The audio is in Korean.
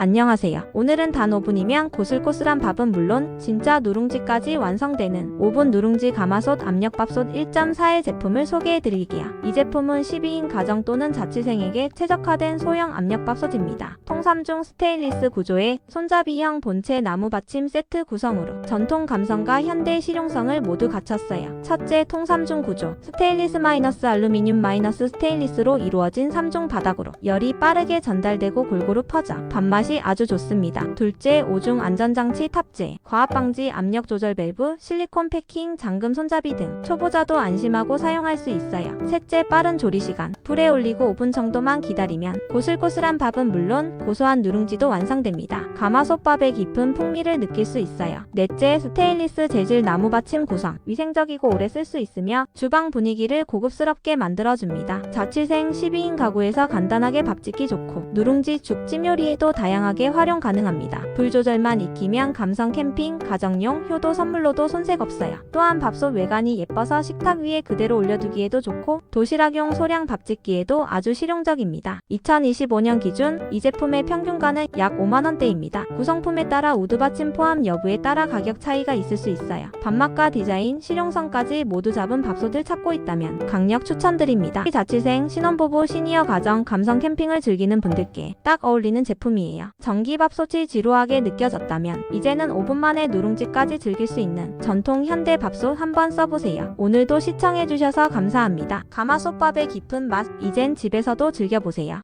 안녕하세요. 오늘은 단 5분이면 고슬고슬한 밥은 물론 진짜 누룽지까지 완성되는 5분 누룽지 가마솥 압력밥솥 1.4의 제품을 소개해드릴게요. 이 제품은 12인 가정 또는 자취생에게 최적화된 소형 압력밥솥입니다. 통삼중 스테인리스 구조의 손잡이형 본체 나무 받침 세트 구성으로 전통 감성과 현대 실용성을 모두 갖췄어요. 첫째 통삼중 구조 스테인리스 마이너스 알루미늄 마이너스 스테인리스로 이루어진 3중 바닥으로 열이 빠르게 전달되고 골고루 퍼져 밥맛이 아주 좋습니다. 둘째 5중 안전장치 탑재 과압 방지 압력 조절 밸브 실리콘 패킹 잠금 손잡이 등 초보자도 안심하고 사용할 수 있어요. 셋째 빠른 조리 시간 불에 올리고 5분 정도만 기다리면 고슬고슬한 밥은 물론 고소한 누룽지도 완성됩니다. 가마솥밥의 깊은 풍미를 느낄 수 있어요. 넷째 스테인리스 재질 나무 받침 구성 위생적이고 오래 쓸 수 있으며 주방 분위기를 고급스럽게 만들어줍니다. 자취생 12인 가구에서 간단하게 밥 짓기 좋고 누룽지 죽찜 요리에도 다양 하게 활용 가능합니다. 불 조절만 익히면 감성 캠핑, 가정용, 효도 선물로도 손색 없어요. 또한 밥솥 외관이 예뻐서 식탁 위에 그대로 올려두기에도 좋고 도시락용 소량 밥 짓기에도 아주 실용적입니다. 2025년 기준 이 제품의 평균가는 약 5만원대입니다. 구성품에 따라 우드 받침 포함 여부에 따라 가격 차이가 있을 수 있어요. 밥맛과 디자인, 실용성까지 모두 잡은 밥솥을 찾고 있다면 강력 추천드립니다. 자취생, 신혼부부, 시니어 가정, 감성 캠핑을 즐기는 분들께 딱 어울리는 제품이에요. 전기밥솥이 지루하게 느껴졌다면 이제는 5분 만에 누룽지까지 즐길 수 있는 전통 현대 밥솥 한번 써보세요. 오늘도 시청해주셔서 감사합니다. 가마솥밥의 깊은 맛, 이젠 집에서도 즐겨보세요.